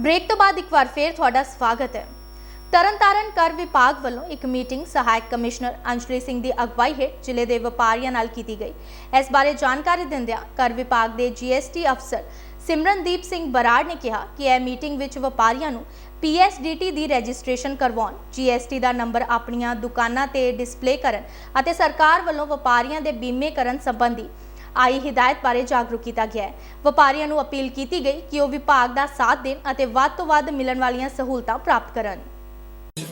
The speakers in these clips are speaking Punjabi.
ਬ੍ਰੇਕ ਤੋਂ ਬਾਅਦ ਇੱਕ ਵਾਰ ਫੇਰ ਤੁਹਾਡਾ ਸਵਾਗਤ ਹੈ। ਤਰਨਤਾਰਨ ਕਰ ਵਿਭਾਗ ਵੱਲੋਂ ਇੱਕ ਮੀਟਿੰਗ ਸਹਾਇਕ ਕਮਿਸ਼ਨਰ ਅੰਜਲੀ ਸਿੰਘ ਦੀ ਅਗਵਾਈ ਹੇਠ ਜ਼ਿਲ੍ਹੇ ਦੇ ਵਪਾਰੀਆਂ ਨਾਲ ਕੀਤੀ ਗਈ। ਇਸ ਬਾਰੇ ਜਾਣਕਾਰੀ ਦਿੰਦਿਆਂ ਕਰ ਵਿਭਾਗ ਦੇ ਜੀਐਸਟੀ ਅਫਸਰ ਸਿਮਰਨਦੀਪ ਸਿੰਘ ਬਰਾੜ ਨੇ ਕਿਹਾ ਕਿ ਇਹ ਮੀਟਿੰਗ ਵਿੱਚ ਵਪਾਰੀਆਂ ਨੂੰ ਪੀਐਸਡੀਟੀ ਦੀ ਰਜਿਸਟ੍ਰੇਸ਼ਨ ਕਰਵਾਉਣ ਜੀਐਸਟੀ ਦਾ ਨੰਬਰ ਆਪਣੀਆਂ ਦੁਕਾਨਾਂ ਤੇ ਡਿਸਪਲੇ ਕਰਨ ਅਤੇ ਸਰਕਾਰ ਵੱਲੋਂ ਵਪਾਰੀਆਂ ਦੇ ਬੀਮੇ ਕਰਨ ਸੰਬੰਧੀ ਆਈ ਹਿਦਾਇਤ ਬਾਰੇ ਜਾਗਰੂਕ ਕੀਤਾ ਗਿਆ ਹੈ। ਵਪਾਰੀਆਂ ਨੂੰ ਅਪੀਲ ਕੀਤੀ ਗਈ ਕਿ ਉਹ ਵਿਭਾਗ ਦਾ ਸਾਥ ਦੇਣ ਅਤੇ ਵੱਧ ਤੋਂ ਵੱਧ ਮਿਲਣ ਵਾਲੀਆਂ ਸਹੂਲਤਾਂ ਪ੍ਰਾਪਤ ਕਰਨ।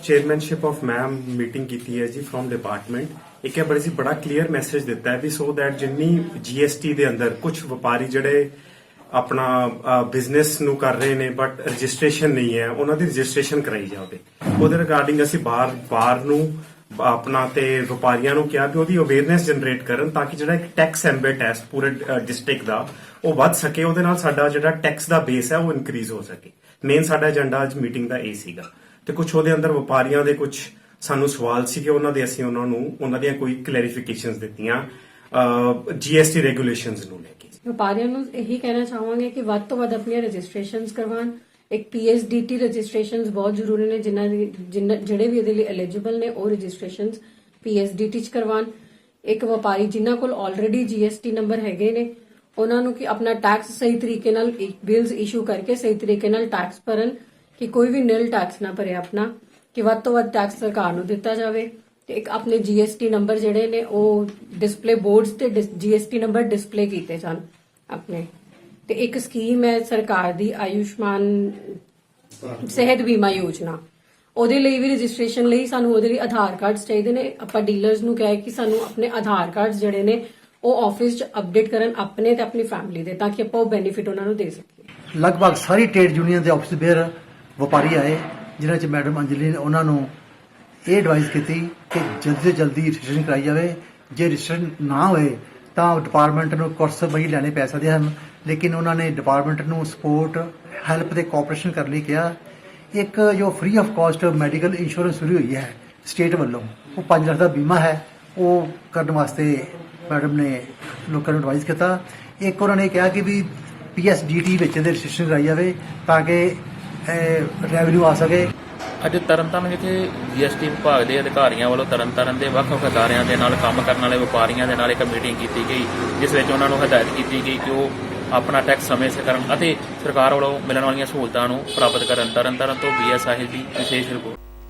ਚੇਅਰਮੈਨਸ਼ਿਪ ਆਫ ਮੈਮ ਮੀਟਿੰਗ ਕੀਤੀ ਹੈ ਜੀ ਫਰੋਮ ਡਿਪਾਰਟਮੈਂਟ ਇੱਕ ਹੈ ਬੜੀ ਸੀ, ਬੜਾ ਕਲੀਅਰ ਮੈਸੇਜ ਦਿੱਤਾ ਹੈ ਵੀ ਸੋ ਦੈਟ ਜਿੰਨੀ ਜੀਐਸਟੀ ਦੇ ਅੰਦਰ ਕੁਝ ਵਪਾਰੀ ਜਿਹੜੇ ਆਪਣਾ ਬਿਜ਼ਨਸ ਨੂੰ ਕਰ ਰਹੇ ਨੇ ਬਟ ਰਜਿਸਟ੍ਰੇਸ਼ਨ ਨਹੀਂ ਹੈ, ਉਹਨਾਂ ਦੀ ਰਜਿਸਟ੍ਰੇਸ਼ਨ ਕਰਾਈ ਜਾਵੇ। ਉਹਦੇ ਰਿਗਾਰਡਿੰਗ ਅਸੀਂ ਬਾਰ ਬਾਰ ਨੂੰ ਆਪਣਾ ਤੇ ਵਪਾਰੀਆਂ ਨੂੰ ਕਿਹਾ ਕਿ ਉਹਦੀ ਅਵੇਅਰਨੈਸ ਜਨਰੇਟ ਕਰਨ ਤਾਂ ਕਿ ਜਿਹੜਾ ਇੱਕ ਟੈਕਸ ਐਮਬੈਟ ਹੈ ਪੂਰੇ ਡਿਸਟ੍ਰਿਕਟ ਦਾ, ਉਹ ਵੱਧ ਸਕੇ, ਉਹਦੇ ਨਾਲ ਸਾਡਾ ਜਿਹੜਾ ਟੈਕਸ ਦਾ ਬੇਸ ਹੈ, ਉਹ ਇਨਕਰੀਜ਼ ਹੋ ਸਕੇ। ਮੇਨ ਸਾਡਾ ਏਜੰਡਾ ਅੱਜ ਮੀਟਿੰਗ ਦਾ ਇਹ ਸੀਗਾ। ਤੇ ਕੁਝ ਉਹਦੇ ਅੰਦਰ ਵਪਾਰੀਆਂ ਦੇ ਕੁਝ ਸਾਨੂੰ ਸਵਾਲ ਸੀਗੇ, ਉਹਨਾਂ ਦੇ ਅਸੀਂ ਉਹਨਾਂ ਨੂੰ, ਉਹਨਾਂ ਦੀਆਂ ਕੋਈ ਕਲੈਰੀਫਿਕੇਸ਼ਨਸ ਦਿੱਤੀਆਂ ਜੀਐਸਟੀ ਰੈਗੂਲੇਸ਼ਨਸ ਨੂੰ ਲੈ ਕੇ। ਵਪਾਰੀਆਂ ਨੂੰ ਇਹੀ ਕਹਿਣਾ ਚਾਹਾਂਗੇ ਕਿ ਵੱਧ ਤੋਂ ਵੱਧ ਆਪਣੀਆਂ ਰਜਿਸਟ੍ਰੇਸ਼ਨਸ ਕਰਵਾਉਣ। ਇੱਕ ਪੀਐਸਡੀਟੀ ਰਜਿਸਟ੍ਰੇਸ਼ਨਸ ਬਹੁਤ ਜ਼ਰੂਰੀ ਨੇ, ਜਿਨ੍ਹਾਂ ਦੀ ਜਿਹੜੇ ਵੀ ਇਹਦੇ ਲਈ ਐਲੀਜੀਬਲ ਨੇ, ਉਹ ਰਜਿਸਟ੍ਰੇਸ਼ਨਸ ਪੀਐਸਡੀਟੀ ਚ ਕਰਵਾਉਣ। ਇੱਕ ਵਪਾਰੀ ਜਿਨ੍ਹਾਂ ਕੋਲ ਆਲਰੇਡੀ ਜੀਐਸਟੀ ਨੰਬਰ ਹੈਗੇ ਨੇ, ਉਹਨਾਂ ਨੂੰ ਕਿ ਆਪਣਾ ਟੈਕਸ ਸਹੀ ਤਰੀਕੇ ਨਾਲ ਬਿਲਸ ਇਸ਼ੂ ਕਰਕੇ ਸਹੀ ਤਰੀਕੇ ਨਾਲ ਟੈਕਸ ਭਰਨ, ਕਿ ਕੋਈ ਵੀ ਨਿਲ ਟੈਕਸ ਨਾ ਭਰੇ ਆਪਣਾ, ਕਿ ਵੱਧ ਤੋਂ ਵੱਧ ਟੈਕਸ ਸਰਕਾਰ ਨੂੰ ਦਿੱਤਾ ਜਾਵੇ। ਤੇ ਇੱਕ ਆਪਣੇ ਜੀਐਸਟੀ ਨੰਬਰ ਜਿਹੜੇ ਨੇ, ਉਹ ਡਿਸਪਲੇ ਬੋਰਡਸ ਤੇ ਜੀਐਸਟੀ ਨੰਬਰ ਡਿਸਪਲੇ ਕੀਤੇ ਜਾਣ ਆਪਣੇ ਤੇ ਇੱਕ ਸਕੀਮ ਹੈ ਸਰਕਾਰ ਦੀ ਆਯੁਸ਼ਮਾਨ ਸਿਹਤ ਬੀਮਾ ਯੋਜਨਾ। ਉਹਦੇ ਲਈ ਵੀ ਰਜਿਸਟ੍ਰੇਸ਼ਨ ਲਈ ਸਾਨੂੰ ਉਹਦੇ ਲਈ ਆਧਾਰ ਕਾਰਡਸ ਚਾਹੀਦੇ ਨੇ। ਆਪਾਂ ਡੀਲਰਸ ਨੂੰ ਕਹੇ ਕਿ ਸਾਨੂੰ ਆਪਣੇ ਆਧਾਰ ਕਾਰਡਸ ਜਿਹੜੇ ਨੇ, ਉਹ ਆਫਿਸ 'ਚ ਅਪਡੇਟ ਕਰਨ ਆਪਣੇ ਤੇ ਆਪਣੀ ਫੈਮਿਲੀ ਦੇ, ਤਾਂ ਕਿ ਆਪਾਂ ਉਹ ਬੈਨੀਫਿਟ ਉਹਨਾਂ ਨੂੰ ਦੇ ਸਕੀਏ। ਲਗਭਗ ਸਾਰੀ ਟ੍ਰੇਡ ਯੂਨੀਅਨ ਦੇ ਆਫਿਸ ਬੇਅਰ ਵਪਾਰੀ ਆਏ, ਜਿਨ੍ਹਾਂ ਚ ਮੈਡਮ ਅੰਜਲੀ ਨੇ ਉਹਨਾਂ ਨੂੰ ਇਹ ਐਡਵਾਈਸ ਕੀਤੀ ਕਿ ਜਲਦੀ ਤੋਂ ਜਲਦੀ ਰਜਿਸਟ੍ਰੇਸ਼ਨ ਕਰਾਈ ਜਾਵੇ। ਜੇ ਰਜਿਸਟ੍ਰੇਸ਼ਨ ਨਾ ਹੋਏ, ਤਾਂ ਡਿਪਾਰਟਮੈਂਟ ਨੂੰ ਕੋਰਸ ਬਈ ਲੈਣੇ ਪੈ ਸਕਦੇ ਹਨ। ਲੇਕਿਨ ਉਹਨਾਂ ਨੇ ਡਿਪਾਰਟਮੈਂਟ ਨੂੰ ਸਪੋਰਟ ਹੈਲਪ ਤੇ ਕੋਆਪਰੇਸ਼ਨ ਕਰਨ ਲਈ ਕਿਹਾ। ਇੱਕ ਜੋ free of cost medical insurance ਸ਼ੁਰੂ ਹੋਈ ਹੈ ਸਟੇਟ ਵੱਲੋਂ, ਉਹ 5 ਲੱਖ ਦਾ ਬੀਮਾ ਹੈ। ਉਹ ਕਰਨ ਵਾਸਤੇ ਮੈਡਮ ਨੇ ਲੋਕਾਂ ਨੂੰ ਐਡਵਾਈਸ ਕੀਤਾ। ਇੱਕ ਉਹਨਾਂ ਨੇ ਕਿਹਾ ਕਿ ਵੀ ਪੀਐਸਡੀਟੀ ਵਿੱਚ ਦੇ ਰਜਿਸਟ੍ਰੇਸ਼ਨ ਕਰਾਈ ਜਾਵੇ ਤਾਂ ਕਿ ਰੈਵਨਿਊ ਆ ਸਕੇ। ਅੱਜ ਤਰਨਤਾਰਨ ਵਿਖੇ ਜੀਐਸਟੀ ਵਿਭਾਗ ਦੇ ਅਧਿਕਾਰੀਆਂ ਵੱਲੋਂ ਤਰਨਤਾਰਨ ਦੇ ਵੱਖ-ਵੱਖ ਅਦਾਰਿਆਂ ਦੇ ਨਾਲ ਕੰਮ ਕਰਨ ਵਾਲੇ ਵਪਾਰੀਆਂ ਦੇ ਨਾਲ ਇੱਕ ਮੀਟਿੰਗ ਕੀਤੀ ਗਈ, ਜਿਸ ਵਿੱਚ ਉਹਨਾਂ ਨੂੰ ਹਦਾਇਤ ਕੀਤੀ ਗਈ ਕਿ ਉਹ ਆਪਣਾ ਟੈਕਸ ਸਮੇਂ ਸਿਰ ਕਰਨ ਅਤੇ ਸਰਕਾਰ ਵੱਲੋਂ ਮਿਲਣ ਵਾਲੀਆਂ ਸਹੂਲਤਾਂ ਨੂੰ ਪ੍ਰਾਪਤ ਕਰਨ ਤਰਨਤਾਰਨ ਤੋਂ ਬੀਐਸ ਸਾਹਿਲ ਦੀ ਵਿਸ਼ੇਸ਼ ਰਿਪੋਰਟ।